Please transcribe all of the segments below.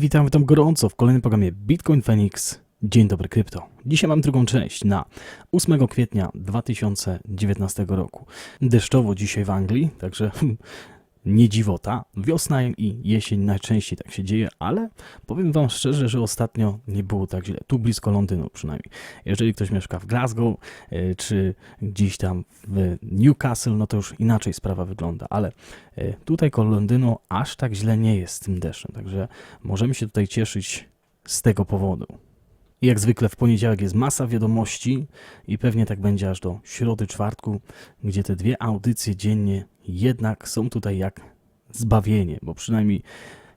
witam, witam gorąco w kolejnym programie Bitcoin Phoenix. Dzień dobry krypto. Dzisiaj mam drugą część na 8 kwietnia 2019 roku. Deszczowo dzisiaj w Anglii, także nie dziwota. Wiosna i jesień najczęściej tak się dzieje, ale powiem wam szczerze, że ostatnio nie było tak źle. Tu blisko Londynu przynajmniej. Jeżeli ktoś mieszka w Glasgow e, czy gdzieś tam w Newcastle, no to już inaczej sprawa wygląda, ale e, tutaj koło Londynu aż tak źle nie jest z tym deszczem, także możemy się tutaj cieszyć z tego powodu. Jak zwykle w poniedziałek jest masa wiadomości i pewnie tak będzie aż do środy, czwartku, gdzie te dwie audycje dziennie jednak są tutaj jak zbawienie, bo przynajmniej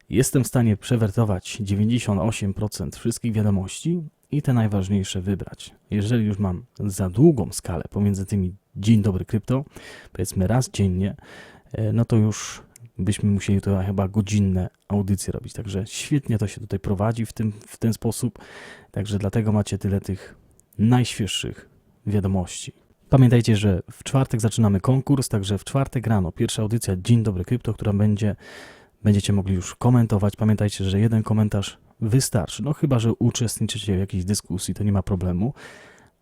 jestem w stanie przewertować 98% wszystkich wiadomości i te najważniejsze wybrać. Jeżeli już mam za długą skalę pomiędzy tymi dzień dobry krypto, powiedzmy raz dziennie, e, no to już byśmy musieli to chyba godzinne audycje robić. Także świetnie to się tutaj prowadzi w, tym, w ten sposób. Także dlatego macie tyle tych najświeższych wiadomości. Pamiętajcie, że w czwartek zaczynamy konkurs, także w czwartek rano pierwsza audycja Dzień Dobry Krypto, która będzie, będziecie mogli już komentować. Pamiętajcie, że jeden komentarz wystarczy. No chyba, że uczestniczycie w jakiejś dyskusji, to nie ma problemu.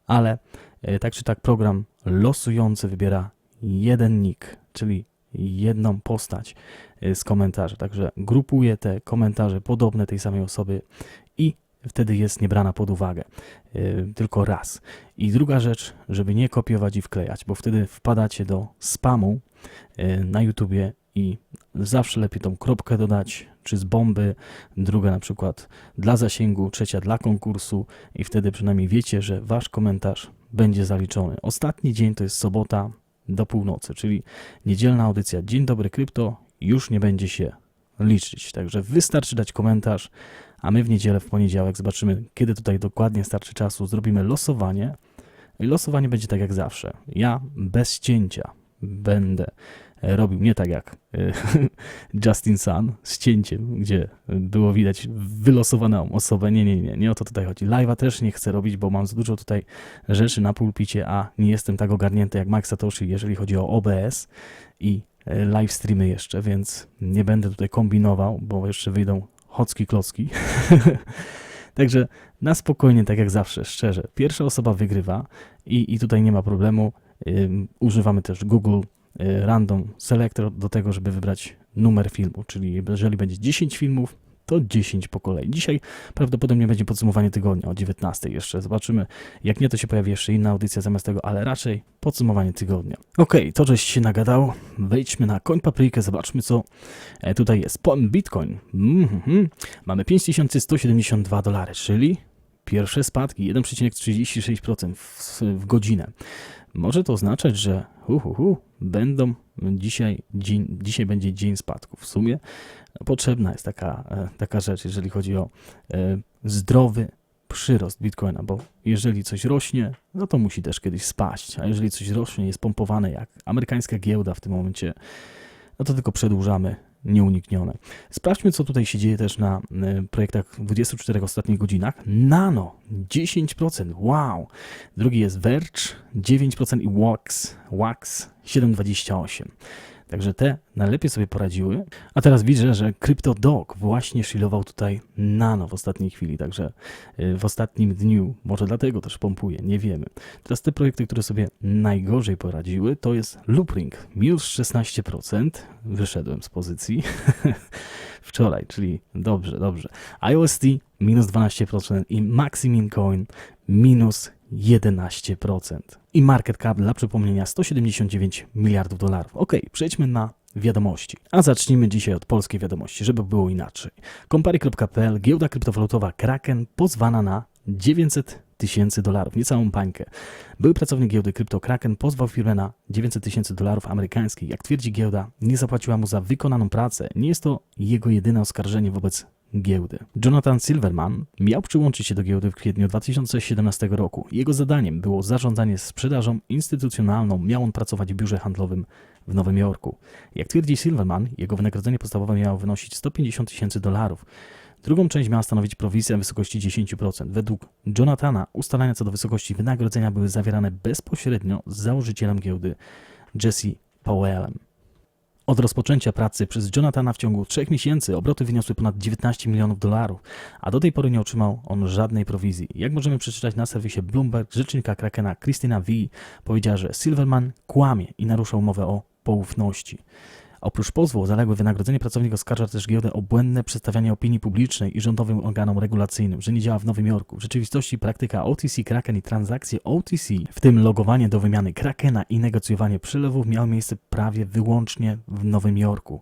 Ale e, tak czy tak program losujący wybiera jeden nick, czyli jedną postać y, z komentarzy. Także grupuję te komentarze podobne tej samej osoby i wtedy jest niebrana pod uwagę. y, Tylko raz. I druga rzecz, żeby nie kopiować i wklejać, bo wtedy wpadacie do spamu y, na YouTubie i zawsze lepiej tą kropkę dodać, czy z bomby, druga na przykład dla zasięgu, trzecia dla konkursu i wtedy przynajmniej wiecie, że wasz komentarz będzie zaliczony. Ostatni dzień to jest sobota do północy, czyli niedzielna audycja Dzień Dobry Krypto już nie będzie się liczyć. Także wystarczy dać komentarz, a my w niedzielę, w poniedziałek zobaczymy, kiedy tutaj dokładnie starczy czasu. Zrobimy losowanie. I losowanie będzie tak jak zawsze. Ja bez cięcia będę robił nie tak jak e, Justin Sun z cięciem, gdzie było widać wylosowaną osobę. Nie, nie, nie, nie o to tutaj chodzi. Live'a też nie chcę robić, bo mam za dużo tutaj rzeczy na pulpicie, a nie jestem tak ogarnięty jak Max Satoshi, jeżeli chodzi o OBS i e, live streamy jeszcze, więc nie będę tutaj kombinował, bo jeszcze wyjdą chocki klocki. Także na spokojnie, tak jak zawsze, szczerze. Pierwsza osoba wygrywa i, i tutaj nie ma problemu. Używamy też Google Random Selector do tego, żeby wybrać numer filmu, czyli jeżeli będzie 10 filmów, to 10 po kolei. Dzisiaj prawdopodobnie będzie podsumowanie tygodnia o 19 jeszcze. Zobaczymy. Jak nie, to się pojawi jeszcze inna audycja zamiast tego, ale raczej podsumowanie tygodnia. Okej, to żeś się nagadał. Wejdźmy na Coin Paprikę, zobaczmy co e, tutaj jest. Bitcoin. Mhm. Mamy 5172 dolary, czyli pierwsze spadki 1,36% w, w godzinę. Może to oznaczać, że hu, hu, hu, będą dzisiaj, dzień, dzisiaj będzie dzień spadków. W sumie potrzebna jest taka, e, taka rzecz, jeżeli chodzi o e, zdrowy przyrost bitcoina, bo jeżeli coś rośnie, no to musi też kiedyś spaść, a jeżeli coś rośnie, jest pompowane jak amerykańska giełda w tym momencie, no to tylko przedłużamy nieuniknione. Sprawdźmy, co tutaj się dzieje też na y, projektach w 24 ostatnich godzinach. Nano 10%, wow! Drugi jest Verge 9% i Wax, Wax 7,28%. Także te najlepiej sobie poradziły. A teraz widzę, że CryptoDog właśnie shilował tutaj nano w ostatniej chwili, także y, w ostatnim dniu, może dlatego też pompuje, nie wiemy. Teraz te projekty, które sobie najgorzej poradziły, to jest Loopring, minus 16%, wyszedłem z pozycji wczoraj, czyli dobrze, dobrze. IOST minus 12% i Maximin Coin minus 11%. I market cap dla przypomnienia 179 miliardów dolarów. Ok, przejdźmy na wiadomości. A zacznijmy dzisiaj od polskiej wiadomości, żeby było inaczej. Kompary.pl, giełda kryptowalutowa Kraken pozwana na 900 tysięcy dolarów, niecałą pańkę. Były pracownik giełdy Krypto Kraken pozwał firmę na 900 tysięcy dolarów amerykańskich. Jak twierdzi giełda, nie zapłaciła mu za wykonaną pracę. Nie jest to jego jedyne oskarżenie wobec giełdy. Jonathan Silverman miał przyłączyć się do giełdy w kwietniu 2017 roku. Jego zadaniem było zarządzanie sprzedażą instytucjonalną. Miał on pracować w biurze handlowym w Nowym Jorku. Jak twierdzi Silverman, jego wynagrodzenie podstawowe miało wynosić 150 tysięcy dolarów. Drugą część miała stanowić prowizja w wysokości 10%. Według Jonathana ustalenia co do wysokości wynagrodzenia były zawierane bezpośrednio z założycielem giełdy Jesse Powellem. Od rozpoczęcia pracy przez Jonathana w ciągu trzech miesięcy obroty wyniosły ponad 19 milionów dolarów, a do tej pory nie otrzymał on żadnej prowizji. Jak możemy przeczytać na serwisie Bloomberg, rzecznika Krakena Christina V powiedziała, że Silverman kłamie i narusza umowę o poufności. Oprócz pozwu o zaległe wynagrodzenie pracownik oskarża też giełdę o błędne przedstawianie opinii publicznej i rządowym organom regulacyjnym, że nie działa w Nowym Jorku. W rzeczywistości praktyka OTC Kraken i transakcje OTC, w tym logowanie do wymiany Krakena i negocjowanie przelewów miały miejsce prawie wyłącznie w Nowym Jorku.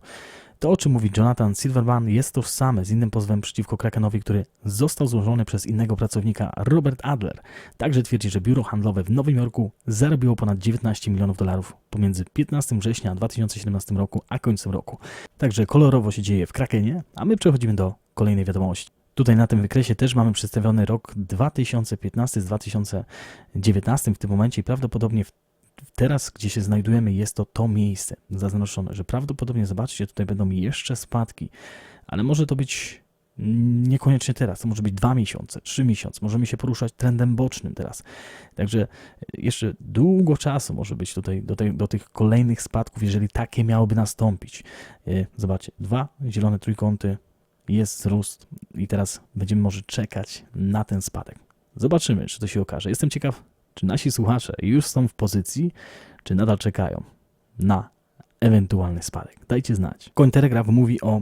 To, o czym mówi Jonathan Silverman, jest tożsame z innym pozwem przeciwko Krakenowi, który został złożony przez innego pracownika, Robert Adler. Także twierdzi, że biuro handlowe w Nowym Jorku zarobiło ponad 19 milionów dolarów pomiędzy 15 września 2017 roku a końcem roku. Także kolorowo się dzieje w Krakenie, a my przechodzimy do kolejnej wiadomości. Tutaj na tym wykresie też mamy przedstawiony rok 2015 z 2019 w tym momencie i prawdopodobnie w teraz, gdzie się znajdujemy, jest to to miejsce zaznaczone, że prawdopodobnie, zobaczcie, tutaj będą jeszcze spadki, ale może to być niekoniecznie teraz, to może być dwa miesiące, trzy miesiące, możemy się poruszać trendem bocznym teraz. Także jeszcze długo czasu może być tutaj do, tej, do tych kolejnych spadków, jeżeli takie miałyby nastąpić. E, Zobaczcie, dwa zielone trójkąty, jest wzrost i teraz będziemy może czekać na ten spadek. Zobaczymy, czy to się okaże. Jestem ciekaw, czy nasi słuchacze już są w pozycji, czy nadal czekają na ewentualny spadek. Dajcie znać. Cointelegraph mówi o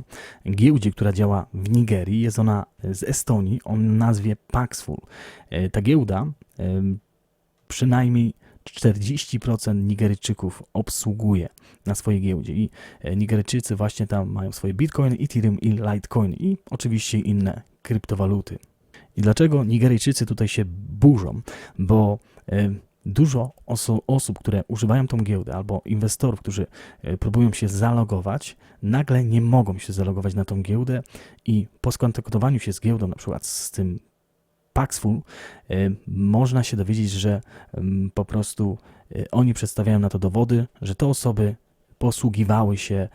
giełdzie, która działa w Nigerii. Jest ona z Estonii o nazwie Paxful. E, Ta giełda przynajmniej 40% Nigeryjczyków obsługuje na swojej giełdzie i e, Nigeryjczycy właśnie tam mają swoje Bitcoin, Ethereum i Litecoin i oczywiście inne kryptowaluty. I dlaczego Nigeryjczycy tutaj się burzą? Bo e, dużo oso- osób, które używają tą giełdę, albo inwestorów, którzy e, próbują się zalogować, nagle nie mogą się zalogować na tą giełdę i po skontaktowaniu się z giełdą, na przykład z tym Paxful, e, można się dowiedzieć, że em, po prostu oni przedstawiają na to dowody, że te osoby posługiwały się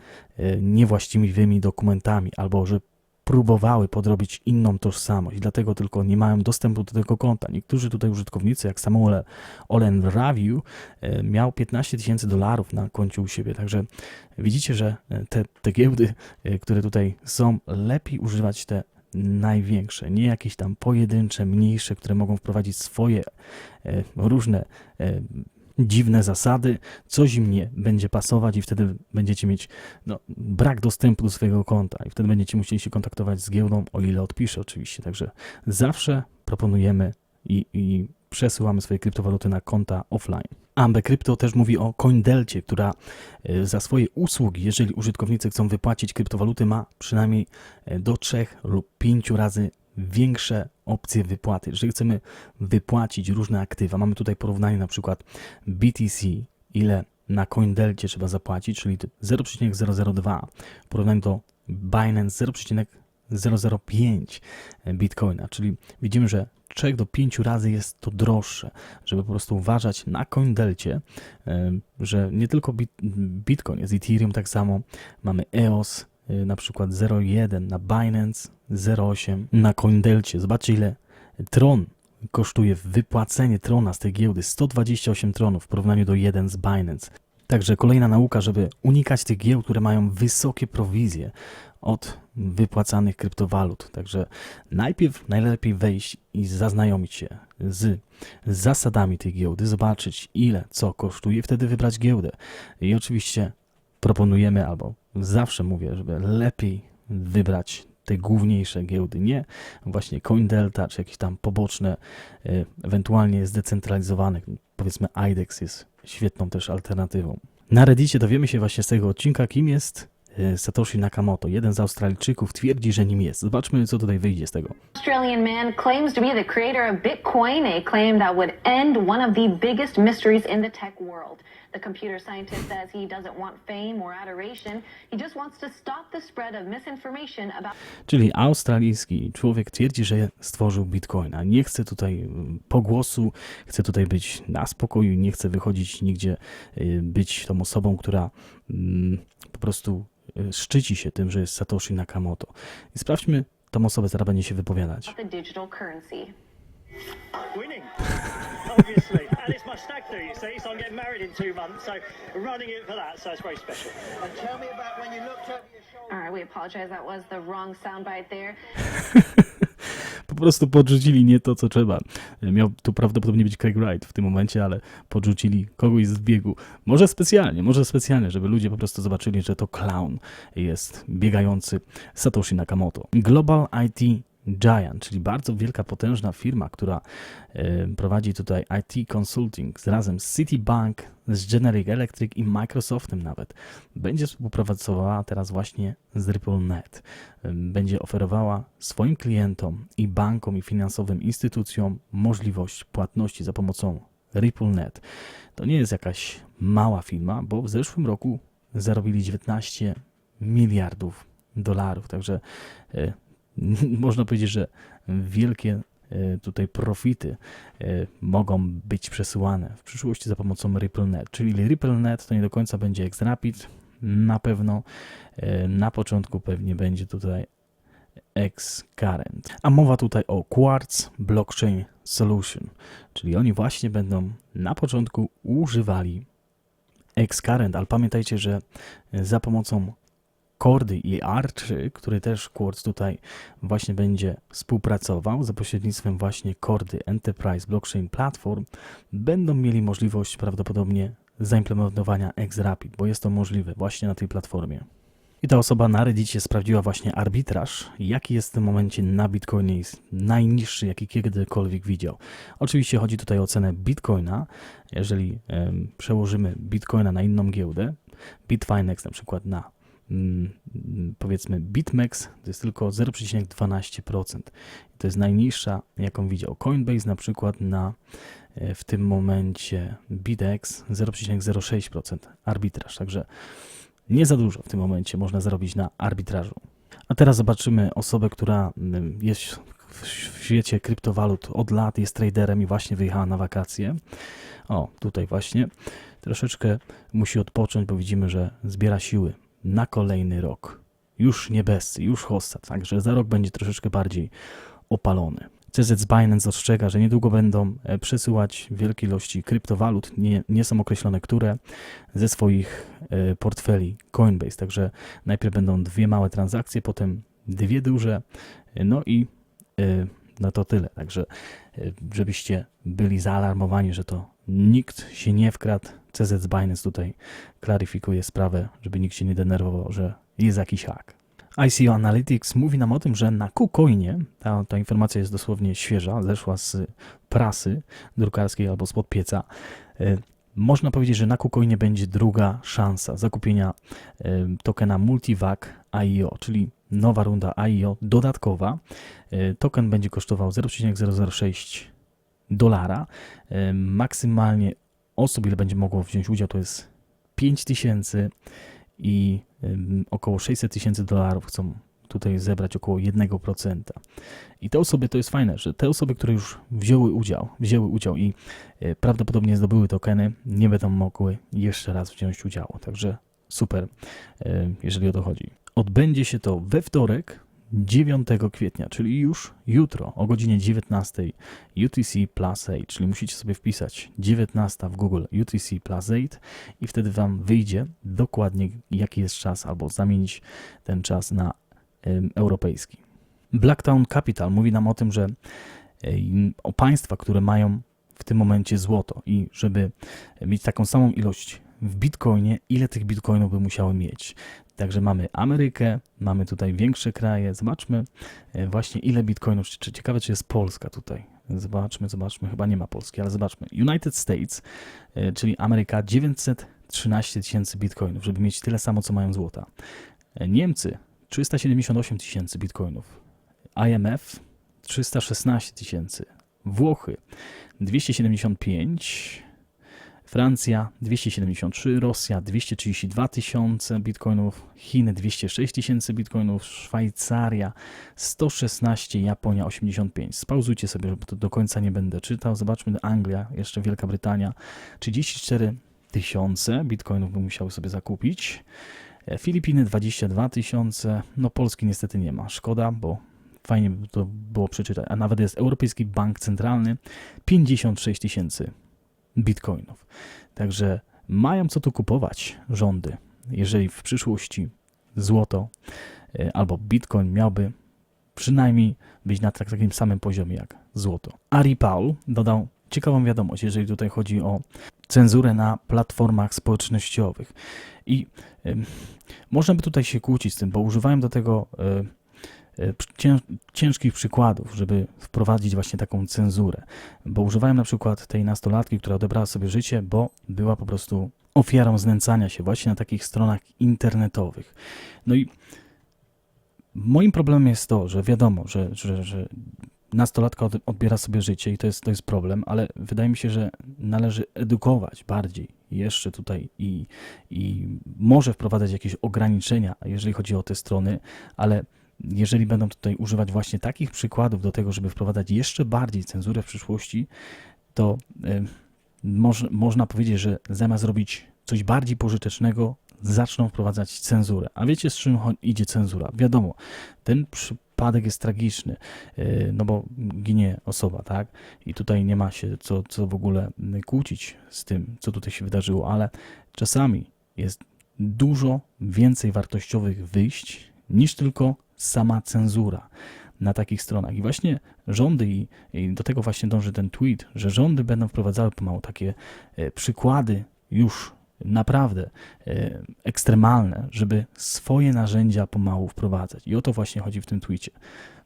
niewłaściwymi dokumentami albo że próbowały podrobić inną tożsamość, dlatego tylko nie mają dostępu do tego konta. Niektórzy tutaj użytkownicy, jak Samuel Olen Raviu, e, miał 15 tysięcy dolarów na koncie u siebie, także widzicie, że e, te, te giełdy, e, które tutaj są, lepiej używać te największe, nie jakieś tam pojedyncze, mniejsze, które mogą wprowadzić swoje różne dziwne zasady, coś im nie będzie pasować i wtedy będziecie mieć no, brak dostępu do swojego konta i wtedy będziecie musieli się kontaktować z giełdą, o ile odpisze oczywiście. Także zawsze proponujemy i, i przesyłamy swoje kryptowaluty na konta offline. Ambe Crypto też mówi o CoinDelcie, która e, za swoje usługi, jeżeli użytkownicy chcą wypłacić kryptowaluty, ma przynajmniej e, do 3 lub 5 razy większe opcje wypłaty. Jeżeli chcemy wypłacić różne aktywa, mamy tutaj porównanie na przykład BTC, ile na CoinDelcie trzeba zapłacić, czyli 0,002 w porównaniu do Binance 0,005 Bitcoina, czyli widzimy, że 3 do 5 razy jest to droższe, żeby po prostu uważać na CoinDelcie, że nie tylko bit, Bitcoin, jest Ethereum tak samo, mamy EOS, na przykład 0,1 na Binance, 0,8 na CoinDelcie. Zobaczcie ile Tron kosztuje wypłacenie Trona z tej giełdy, 128 Tronów w porównaniu do 1 z Binance. Także kolejna nauka, żeby unikać tych giełd, które mają wysokie prowizje od wypłacanych kryptowalut. Także najpierw najlepiej wejść i zaznajomić się z zasadami tej giełdy, zobaczyć ile co kosztuje, wtedy wybrać giełdę. I oczywiście proponujemy, albo zawsze mówię, żeby lepiej wybrać te główniejsze giełdy, nie właśnie CoinDelta, czy jakieś tam poboczne, e, ewentualnie zdecentralizowane, powiedzmy IDEX jest świetną też alternatywą. Na Reddicie dowiemy się właśnie z tego odcinka, kim jest e, Satoshi Nakamoto. Jeden z Australijczyków twierdzi, że nim jest. Zobaczmy, co tutaj wyjdzie z tego. Australian man claims to be the creator of Bitcoin, a claim that would end one of the biggest mysteries in the tech world. The computer scientist says he doesn't want fame or adoration. He just wants to stop the spread of misinformation about Czyli australijski człowiek twierdzi, że stworzył bitcoina. Nie chce tutaj mm, pogłosu, chce tutaj być na spokoju, nie chce wychodzić nigdzie, y, być tą osobą, która mm, po prostu y, szczyci się tym, że jest Satoshi Nakamoto. I sprawdźmy tą osobę, zaraz będzie się wypowiadać. the digital currency. Winning, obviously. and it's my stag do, you see. So I'm getting married in two months, so running it for that. So it's very special. And tell me about when you looked over your shoulder. All right, we apologize. That was the wrong soundbite there. Po prostu podrzucili nie to, co trzeba. Miał tu prawdopodobnie być Craig Wright w tym momencie, ale podrzucili kogoś z biegu. Może specjalnie, może specjalnie, żeby ludzie po prostu zobaczyli, że to clown jest biegający Satoshi Nakamoto. Global IT Giant, czyli bardzo wielka, potężna firma, która prowadzi tutaj IT Consulting z razem z Citibank, z Generic Electric i Microsoftem nawet, będzie współpracowała teraz właśnie z RippleNet. Będzie oferowała swoim klientom i bankom i finansowym instytucjom możliwość płatności za pomocą RippleNet. To nie jest jakaś mała firma, bo w zeszłym roku zarobili 19 miliardów dolarów, także e, można powiedzieć, że wielkie e, tutaj profity e, mogą być przesyłane w przyszłości za pomocą RippleNet. Czyli RippleNet to nie do końca będzie Xrapid, na pewno e, na początku pewnie będzie tutaj Xcurrent. A mowa tutaj o Quartz Blockchain Solution, czyli oni właśnie będą na początku używali Xcurrent, ale pamiętajcie, że za pomocą Kordy i Archy, który też Quartz tutaj właśnie będzie współpracował za pośrednictwem właśnie Kordy Enterprise Blockchain Platform, będą mieli możliwość prawdopodobnie zaimplementowania Xrapid, bo jest to możliwe właśnie na tej platformie. I ta osoba na Reddicie sprawdziła właśnie arbitraż, jaki jest w tym momencie na Bitcoinie, jest najniższy, jaki kiedykolwiek widział. Oczywiście chodzi tutaj o cenę Bitcoina. Jeżeli przełożymy Bitcoina na inną giełdę, Bitfinex na przykład na powiedzmy BitMEX, to jest tylko 0,12%. I to jest najniższa, jaką widział. Coinbase na przykład na e, w tym momencie BitX 0,06% arbitraż, także nie za dużo w tym momencie można zarobić na arbitrażu. A teraz zobaczymy osobę, która mm, jest w świecie kryptowalut od lat, jest traderem i właśnie wyjechała na wakacje. O, tutaj właśnie. Troszeczkę musi odpocząć, bo widzimy, że zbiera siły na kolejny rok. Już nie bezcy, już hossa, także za rok będzie troszeczkę bardziej opalony. CZ Binance ostrzega, że niedługo będą e, przesyłać wielkie ilości kryptowalut, nie, nie są określone które, ze swoich e, portfeli Coinbase. Także najpierw będą dwie małe transakcje, potem dwie duże, no i e, no to tyle. Także żebyście byli zaalarmowani, że to nikt się nie wkradł. CZ Binance tutaj klaryfikuje sprawę, żeby nikt się nie denerwował, że jest jakiś hak. ICO Analytics mówi nam o tym, że na KuCoinie, ta, ta informacja jest dosłownie świeża, zeszła z prasy drukarskiej albo spod pieca, e, można powiedzieć, że na KuCoinie będzie druga szansa zakupienia e, tokena Multivac IO, czyli nowa runda IO dodatkowa. E, Token będzie kosztował 0,006 dolara. E, Maksymalnie osób, ile będzie mogło wziąć udział, to jest 5000 i ym, około 600 tysięcy dolarów chcą tutaj zebrać około 1%. I te osoby, to jest fajne, że te osoby, które już wzięły udział, wzięły udział i e, prawdopodobnie zdobyły tokeny, nie będą mogły jeszcze raz wziąć udziału. Także super, e, jeżeli o to chodzi. Odbędzie się to we wtorek, 9 kwietnia, czyli już jutro o godzinie 19 UTC Plus 8, czyli musicie sobie wpisać 19 w Google UTC Plus 8 i wtedy Wam wyjdzie dokładnie jaki jest czas, albo zamienić ten czas na em, europejski. Blacktown Capital mówi nam o tym, że em, o państwa, które mają w tym momencie złoto i żeby mieć taką samą ilość w bitcoinie, ile tych bitcoinów by musiały mieć. Także mamy Amerykę, mamy tutaj większe kraje. Zobaczmy e, właśnie ile bitcoinów. Czy, ciekawe, czy jest Polska tutaj. Zobaczmy, zobaczmy. Chyba nie ma Polski, ale zobaczmy. United States, e, czyli Ameryka 913 tysięcy bitcoinów, żeby mieć tyle samo, co mają złota. E, Niemcy 378 tysięcy bitcoinów. IMF 316 tysięcy. Włochy 275 Francja 273, Rosja 232 tysiące bitcoinów, Chiny 206 tysięcy bitcoinów, Szwajcaria 116, Japonia 85. Spauzujcie sobie, bo to do końca nie będę czytał. Zobaczmy Anglia, jeszcze Wielka Brytania 34 tysiące bitcoinów by musiały sobie zakupić. E, Filipiny 22 tysiące, no Polski niestety nie ma. Szkoda, bo fajnie by to było przeczytać. A nawet jest Europejski Bank Centralny 56 tysięcy bitcoinów. Także mają co tu kupować rządy, jeżeli w przyszłości złoto e, albo bitcoin miałby przynajmniej być na tak- takim samym poziomie jak złoto. Ari Paul dodał ciekawą wiadomość, jeżeli tutaj chodzi o cenzurę na platformach społecznościowych. I em, można by tutaj się kłócić z tym, bo używałem do tego cięż, ciężkich przykładów, żeby wprowadzić właśnie taką cenzurę. Bo używałem na przykład tej nastolatki, która odebrała sobie życie, bo była po prostu ofiarą znęcania się właśnie na takich stronach internetowych. No i moim problemem jest to, że wiadomo, że, że, że nastolatka od- odbiera sobie życie i to jest, to jest problem, ale wydaje mi się, że należy edukować bardziej jeszcze tutaj i, i może wprowadzać jakieś ograniczenia, jeżeli chodzi o te strony, ale jeżeli będą tutaj używać właśnie takich przykładów do tego, żeby wprowadzać jeszcze bardziej cenzurę w przyszłości, to y, moż, można powiedzieć, że zamiast robić coś bardziej pożytecznego, zaczną wprowadzać cenzurę. A wiecie, z czym idzie cenzura? Wiadomo, ten przypadek jest tragiczny, yy, no bo ginie osoba, tak? I tutaj nie ma się co, co w ogóle mm, kłócić z tym, co tutaj się wydarzyło, ale czasami jest dużo więcej wartościowych wyjść niż tylko sama cenzura na takich stronach. I właśnie rządy, i, i do tego właśnie dąży ten tweet, że rządy będą wprowadzały pomału takie e, przykłady już naprawdę e, ekstremalne, żeby swoje narzędzia pomału wprowadzać. I o to właśnie chodzi w tym tweetie.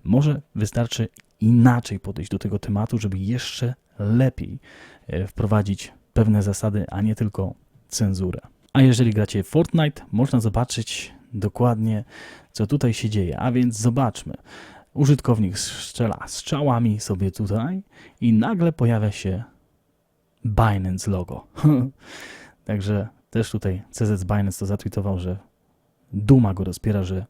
Może wystarczy inaczej podejść do tego tematu, żeby jeszcze lepiej e, wprowadzić pewne zasady, a nie tylko cenzurę. A jeżeli gracie Fortnite, można zobaczyć dokładnie, co tutaj się dzieje. A więc zobaczmy. Użytkownik strzela strzałami sobie tutaj i nagle pojawia się Binance logo. Także też tutaj CZ Binance to zatweetował, że duma go rozpiera, że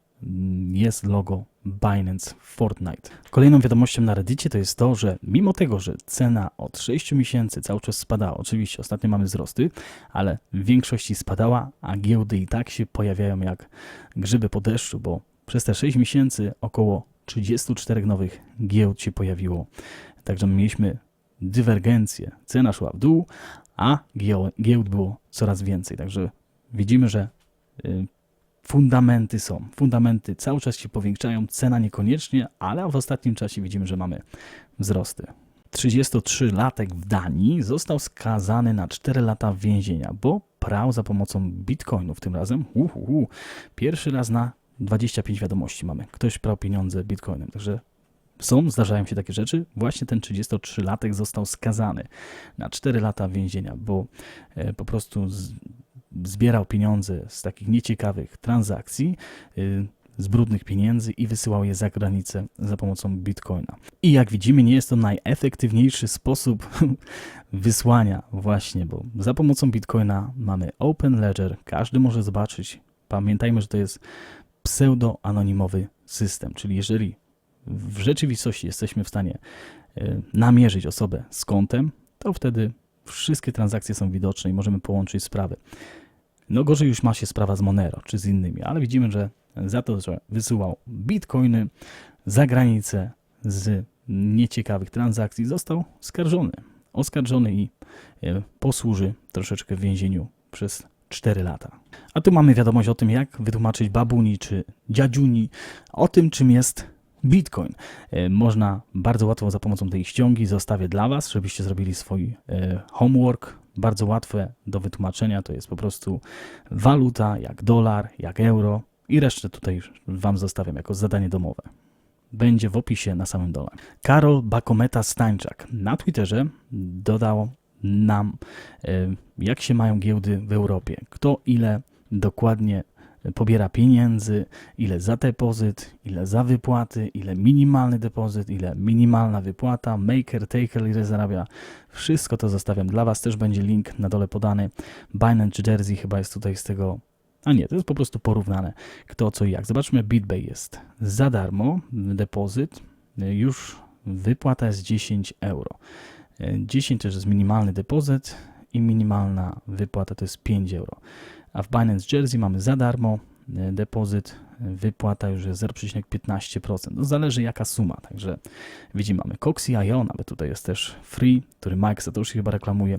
jest logo Binance Fortnite. Kolejną wiadomością na Reddicie to jest to, że mimo tego, że cena od 6 miesięcy cały czas spadała, oczywiście ostatnio mamy wzrosty, ale w większości spadała, a giełdy i tak się pojawiają jak grzyby po deszczu, bo przez te 6 miesięcy około 34 nowych giełd się pojawiło. Także mieliśmy dywergencję. Cena szła w dół, a gieł- giełd było coraz więcej. Także widzimy, że y, fundamenty są. Fundamenty cały czas się powiększają, cena niekoniecznie, ale w ostatnim czasie widzimy, że mamy wzrosty. 33-latek w Danii został skazany na 4 lata więzienia, bo prał za pomocą bitcoinów tym razem. Uhuhu. Pierwszy raz na 25 wiadomości mamy. Ktoś prał pieniądze bitcoinem. Także są, zdarzają się takie rzeczy. Właśnie ten 33-latek został skazany na 4 lata więzienia, bo e, po prostu zbierał pieniądze z takich nieciekawych transakcji, y, z brudnych pieniędzy i wysyłał je za granicę za pomocą bitcoina. I jak widzimy, nie jest to najefektywniejszy sposób wysłania właśnie, bo za pomocą bitcoina mamy open ledger, każdy może zobaczyć. Pamiętajmy, że to jest pseudo-anonimowy system, czyli jeżeli w rzeczywistości jesteśmy w stanie y, namierzyć osobę z kontem, to wtedy wszystkie transakcje są widoczne i możemy połączyć sprawy. No gorzej już ma się sprawa z Monero czy z innymi, ale widzimy, że za to, że wysyłał bitcoiny za granicę z nieciekawych transakcji, został skarżony. Oskarżony i e, posłuży troszeczkę w więzieniu przez 4 lata. A tu mamy wiadomość o tym, jak wytłumaczyć babuni czy dziadziuni o tym, czym jest Bitcoin. E, Można bardzo łatwo za pomocą tej ściągi zostawię dla Was, żebyście zrobili swój e, homework. Bardzo łatwe do wytłumaczenia. To jest po prostu waluta jak dolar, jak euro i resztę tutaj Wam zostawiam jako zadanie domowe. Będzie w opisie na samym dole. Karol Bakometa Stańczak na Twitterze dodał nam, e, jak się mają giełdy w Europie. Kto ile dokładnie pobiera pieniędzy, ile za depozyt, ile za wypłaty, ile minimalny depozyt, ile minimalna wypłata, maker, taker, ile zarabia. Wszystko to zostawiam dla Was. Też będzie link na dole podany. Binance Jersey chyba jest tutaj z tego. A nie, to jest po prostu porównane kto co i jak. Zobaczmy, BitBay jest za darmo, depozyt, już wypłata jest 10 euro. 10 to jest minimalny depozyt i minimalna wypłata to jest 5 euro. A w Binance Jersey mamy za darmo e, depozyt wypłata już jest 0,15%. No zależy jaka suma, także widzimy, mamy Coxi.io, nawet tutaj jest też free, który Mike Satoshi chyba reklamuje.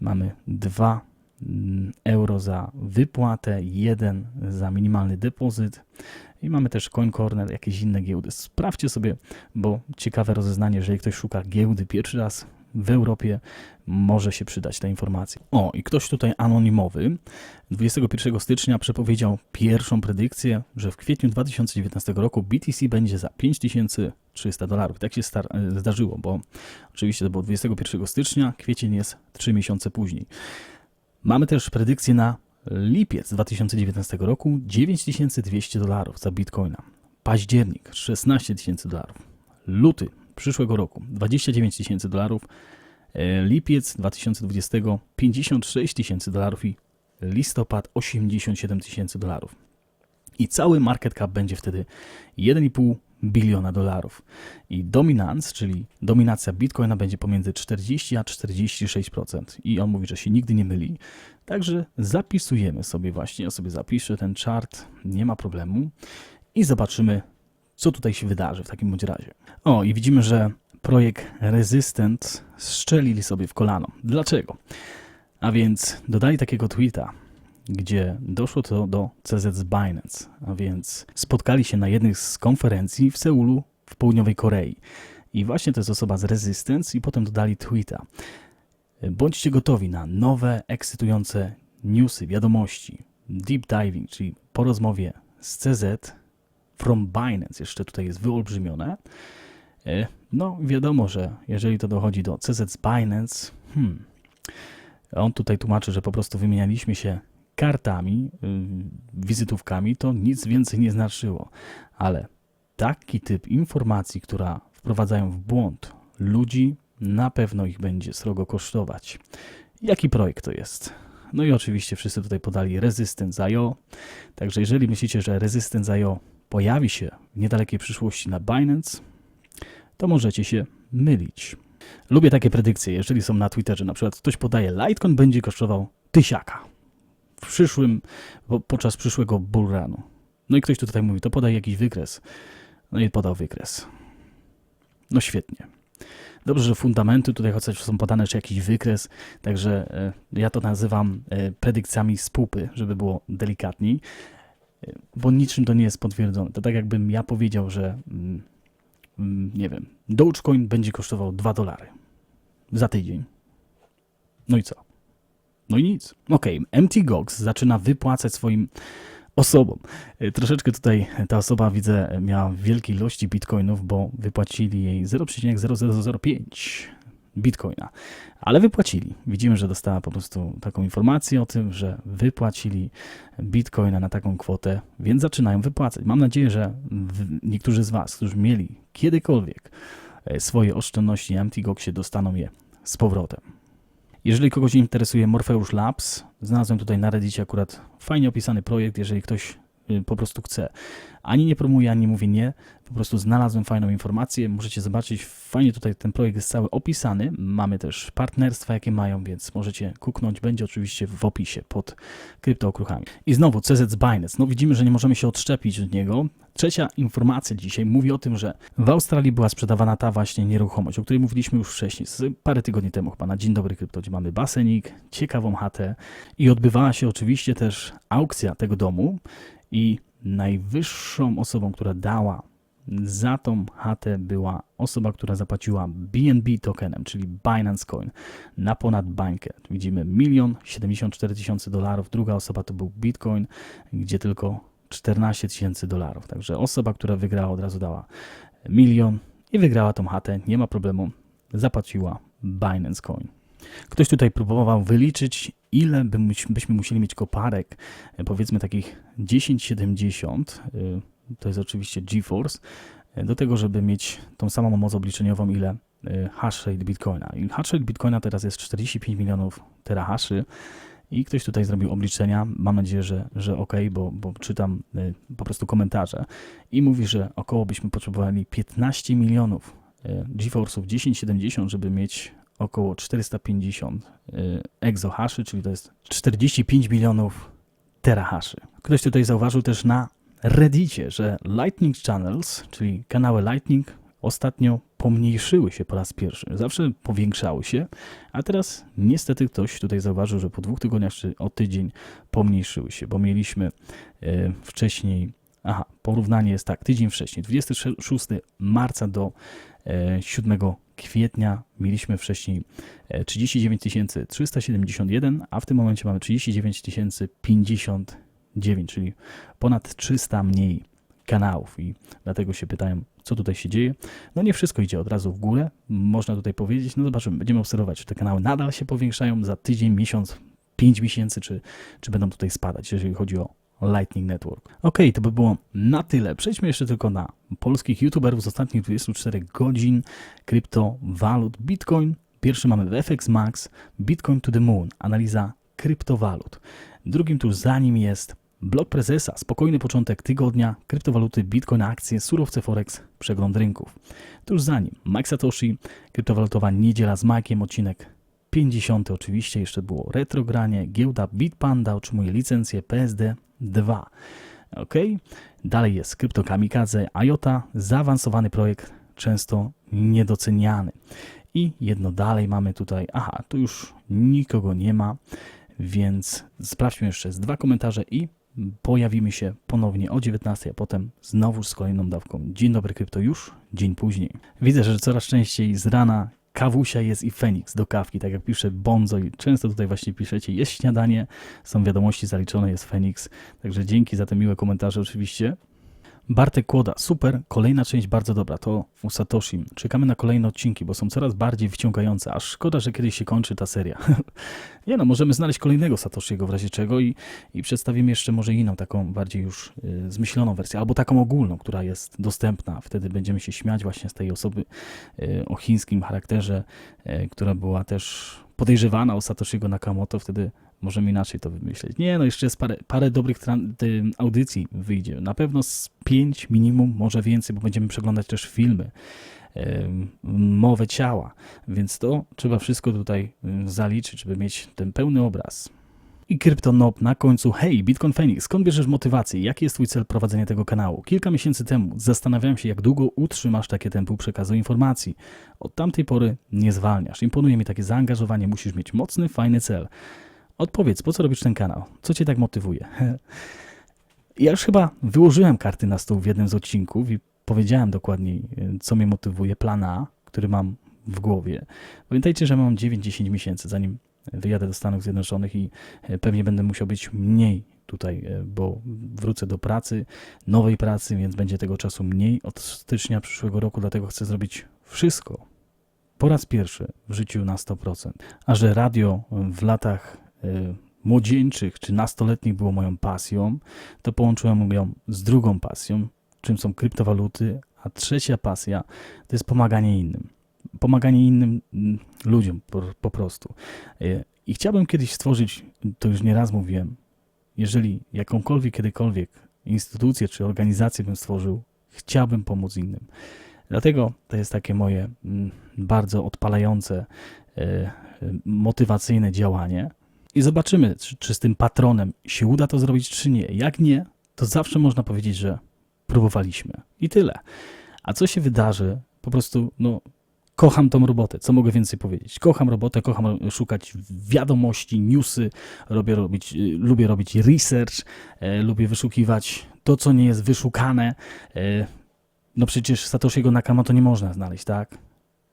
Mamy 2 mm, euro za wypłatę, 1 za minimalny depozyt i mamy też Coin Corner, jakieś inne giełdy. Sprawdźcie sobie, bo ciekawe rozeznanie, jeżeli ktoś szuka giełdy pierwszy raz w Europie, może się przydać ta informacja. O, i ktoś tutaj anonimowy 21 stycznia przepowiedział pierwszą predykcję, że w kwietniu 2019 roku BTC będzie za 5300 dolarów. Tak się e, zdarzyło, bo oczywiście to było 21 stycznia, kwiecień jest 3 miesiące później. Mamy też predykcję na lipiec 2019 roku 9200 dolarów za bitcoina. Październik 16 tysięcy dolarów. Luty przyszłego roku 29 tysięcy dolarów. E, Lipiec 2020 56 tysięcy dolarów i listopad 87 tysięcy dolarów. I cały market cap będzie wtedy 1,5 biliona dolarów. I dominance, czyli dominacja bitcoina będzie pomiędzy 40 a 46%. I on mówi, że się nigdy nie myli. Także zapisujemy sobie właśnie, ja sobie zapiszę ten chart, nie ma problemu. I zobaczymy, co tutaj się wydarzy w takim bądź razie. O, i widzimy, że projekt Resistant strzelili sobie w kolano. Dlaczego? A więc dodali takiego tweeta, gdzie doszło to do CZ z Binance, a więc spotkali się na jednej z konferencji w Seulu w południowej Korei. I właśnie to jest osoba z Resistance i potem dodali tweeta. Bądźcie gotowi na nowe, ekscytujące newsy, wiadomości, deep diving, czyli po rozmowie z CZ from Binance, jeszcze tutaj jest wyolbrzymione. E, No, wiadomo, że jeżeli to dochodzi do CZ Binance, hmm, on tutaj tłumaczy, że po prostu wymienialiśmy się kartami, y, wizytówkami, to nic więcej nie znaczyło. Ale taki typ informacji, która wprowadzają w błąd ludzi, na pewno ich będzie srogo kosztować. Jaki projekt to jest? No i oczywiście wszyscy tutaj podali Resistance.io. Także jeżeli myślicie, że Resistance.io pojawi się w niedalekiej przyszłości na Binance, to możecie się mylić. Lubię takie predykcje, jeżeli są na Twitterze. Na przykład ktoś podaje, Litecoin będzie kosztował tysiaka w przyszłym, po, podczas przyszłego bullrunu. No i ktoś tu tutaj mówi, to podaj jakiś wykres. No i podał wykres. No świetnie. Dobrze, że fundamenty tutaj chociaż są podane, czy jakiś wykres, także e, ja to nazywam e, predykcjami z pupy, żeby było delikatniej, bo niczym to nie jest potwierdzone. To tak jakbym ja powiedział, że mm, mm, nie wiem, Dogecoin będzie kosztował 2 dolary za tydzień. No i co? No i nic. Okej, MT Gox zaczyna wypłacać swoim osobom. E, Troszeczkę tutaj ta osoba, widzę, miała wielkie ilości bitcoinów, bo wypłacili jej 0,0005 bitcoina. Ale wypłacili. Widzimy, że dostała po prostu taką informację o tym, że wypłacili bitcoina na taką kwotę, więc zaczynają wypłacać. Mam nadzieję, że niektórzy z Was, którzy mieli kiedykolwiek e, swoje oszczędności na MTGOXie, dostaną je z powrotem. Jeżeli kogoś interesuje Morpheus Labs, znalazłem tutaj na Reddicie akurat fajnie opisany projekt, jeżeli ktoś po prostu chce. Ani nie promuję, ani nie mówię nie, po prostu znalazłem fajną informację, możecie zobaczyć, fajnie tutaj ten projekt jest cały opisany, mamy też partnerstwa, jakie mają, więc możecie kuknąć, będzie oczywiście w opisie pod kryptookruchami. I znowu CZ Binance, no widzimy, że nie możemy się odszczepić od niego. Trzecia informacja dzisiaj mówi o tym, że w Australii była sprzedawana ta właśnie nieruchomość, o której mówiliśmy już wcześniej, parę tygodni temu chyba na Dzień Dobry Krypto, gdzie mamy basenik, ciekawą chatę i odbywała się oczywiście też aukcja tego domu i najwyższą osobą, która dała za tą chatę była osoba, która zapłaciła BNB tokenem, czyli Binance Coin, na ponad bańkę. Widzimy milion 74 tysiące dolarów. Druga osoba to był Bitcoin, gdzie tylko 14 tysięcy dolarów. Także osoba, która wygrała, od razu dała milion i wygrała tą chatę. Nie ma problemu. Zapłaciła Binance Coin. Ktoś tutaj próbował wyliczyć, ile byśmy musieli mieć koparek, e, powiedzmy takich 1070, y, to jest oczywiście GeForce, y, do tego, żeby mieć tą samą moc obliczeniową, ile hash rate Bitcoina. I hash rate Bitcoina teraz jest 45 milionów terahaszy. I ktoś tutaj zrobił obliczenia, mam nadzieję, że, że ok, bo, bo czytam po prostu komentarze. I mówi, że około byśmy potrzebowali 15 milionów GeForce'ów 1070, żeby mieć około 450 y, exohaszy, czyli to jest 45 milionów terahaszy. Ktoś tutaj zauważył też na Reddicie, że Lightning Channels, czyli kanały Lightning, ostatnio pomniejszyły się po raz pierwszy. Zawsze powiększały się, a teraz niestety ktoś tutaj zauważył, że po dwóch tygodniach czy o tydzień pomniejszyły się, bo mieliśmy e, wcześniej, aha, porównanie jest tak, tydzień wcześniej, 26 marca do e, 7 kwietnia mieliśmy wcześniej e, 39 371, a w tym momencie mamy 39 059, czyli ponad 300 mniej kanałów i dlatego się pytają, co tutaj się dzieje. No nie wszystko idzie od razu w górę, można tutaj powiedzieć, no zobaczymy, będziemy obserwować, czy te kanały nadal się powiększają za tydzień, miesiąc, 5 miesięcy, czy, czy będą tutaj spadać, jeżeli chodzi o Lightning Network. Ok, to by było na tyle. Przejdźmy jeszcze tylko na polskich youtuberów z ostatnich 24 godzin kryptowalut. Bitcoin, pierwszy mamy FX Max, Bitcoin to the Moon, analiza kryptowalut. Drugim tuż za nim jest blog prezesa, spokojny początek tygodnia, kryptowaluty, Bitcoin, akcje, surowce Forex, przegląd rynków. Tuż za nim Mike Satoshi, kryptowalutowa niedziela z Makiem, odcinek 50 oczywiście, jeszcze było retrogranie, giełda Bitpanda otrzymuje licencję PSD 2. Ok, dalej jest Krypto Kamikadze, IOTA, zaawansowany projekt, często niedoceniany. I jedno dalej mamy tutaj, aha, tu już nikogo nie ma, więc sprawdźmy jeszcze z dwa komentarze i pojawimy się ponownie o 19, a potem znowu z kolejną dawką. Dzień dobry krypto już, dzień później. Widzę, że coraz częściej z rana kawusia jest i Feniks do kawki, tak jak pisze Bonzo i często tutaj właśnie piszecie, jest śniadanie, są wiadomości zaliczone, jest Feniks, także dzięki za te miłe komentarze oczywiście. Bartek Kłoda, super, kolejna część bardzo dobra, to Satoshi. Czekamy na kolejne odcinki, bo są coraz bardziej wciągające, aż szkoda, że kiedyś się kończy ta seria. Nie no, możemy znaleźć kolejnego Satoshiego w razie czego i, i przedstawimy jeszcze może inną, taką bardziej już y, zmyśloną wersję, albo taką ogólną, która jest dostępna. Wtedy będziemy się śmiać właśnie z tej osoby y, o chińskim charakterze, y, która była też podejrzewana o Satoshiego Nakamoto, wtedy możemy inaczej to wymyśleć. Nie, no jeszcze jest parę, parę dobrych audycji wyjdzie. Na pewno z pięć minimum, może więcej, bo będziemy przeglądać też filmy, mowę ciała, więc to trzeba wszystko tutaj zaliczyć, żeby mieć ten pełny obraz. I KryptoNob na końcu. Hej, Bitcoin Phoenix, skąd bierzesz motywację? Jaki jest Twój cel prowadzenia tego kanału? Kilka miesięcy temu zastanawiałem się, jak długo utrzymasz takie tempo przekazu informacji. Od tamtej pory nie zwalniasz. Imponuje mi takie zaangażowanie, musisz mieć mocny, fajny cel. Odpowiedz, po co robisz ten kanał? Co cię tak motywuje? Ja już chyba wyłożyłem karty na stół w jednym z odcinków i powiedziałem dokładniej, y, co mnie motywuje. Plan A, który mam w głowie. Pamiętajcie, że mam 9-10 miesięcy, zanim wyjadę do Stanów Zjednoczonych i e, pewnie będę musiał być mniej tutaj, e, bo wrócę do pracy, nowej pracy, więc będzie tego czasu mniej od stycznia przyszłego roku, dlatego chcę zrobić wszystko po raz pierwszy w życiu na 100%. A że radio w latach młodzieńczych czy nastoletnich było moją pasją, to połączyłem ją z drugą pasją, czym są kryptowaluty, a trzecia pasja to jest pomaganie innym. Pomaganie innym mm, ludziom po, po prostu. Y, I chciałbym kiedyś stworzyć, to już nieraz mówiłem, jeżeli jakąkolwiek, kiedykolwiek instytucję czy organizację bym stworzył, chciałbym pomóc innym. Dlatego to jest takie moje mm, bardzo odpalające, e, motywacyjne działanie. I zobaczymy, czy, czy z tym patronem się uda to zrobić, czy nie. Jak nie, to zawsze można powiedzieć, że próbowaliśmy. I tyle. A co się wydarzy? Po prostu, no, kocham tą robotę. Co mogę więcej powiedzieć? Kocham robotę, kocham szukać wiadomości, newsy, robię robić, y, lubię robić research, e, lubię wyszukiwać to, co nie jest wyszukane. E, no przecież Satoshiego Nakamoto nie można znaleźć, tak?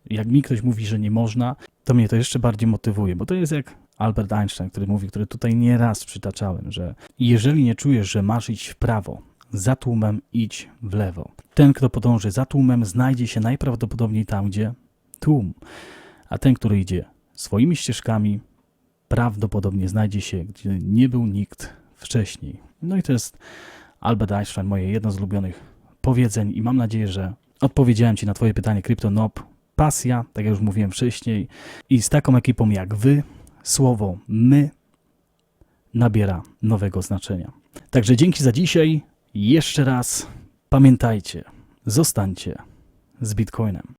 Jak mi ktoś mówi, że nie można, to mnie to jeszcze bardziej motywuje, bo to jest jak Albert Einstein, który mówi, który tutaj nieraz przytaczałem, że jeżeli nie czujesz, że masz iść w prawo, za tłumem idź w lewo. Ten, kto podąży za tłumem, znajdzie się najprawdopodobniej tam, gdzie tłum, a ten, który idzie swoimi ścieżkami, prawdopodobnie znajdzie się, gdzie nie był nikt wcześniej. No i to jest Albert Einstein, moje jedno z ulubionych powiedzeń i mam nadzieję, że odpowiedziałem Ci na Twoje pytanie CryptoNob. Pasja, tak jak już mówiłem wcześniej i z taką ekipą jak Wy, słowo my nabiera nowego znaczenia. Także dzięki za dzisiaj. Jeszcze raz pamiętajcie, zostańcie z Bitcoinem.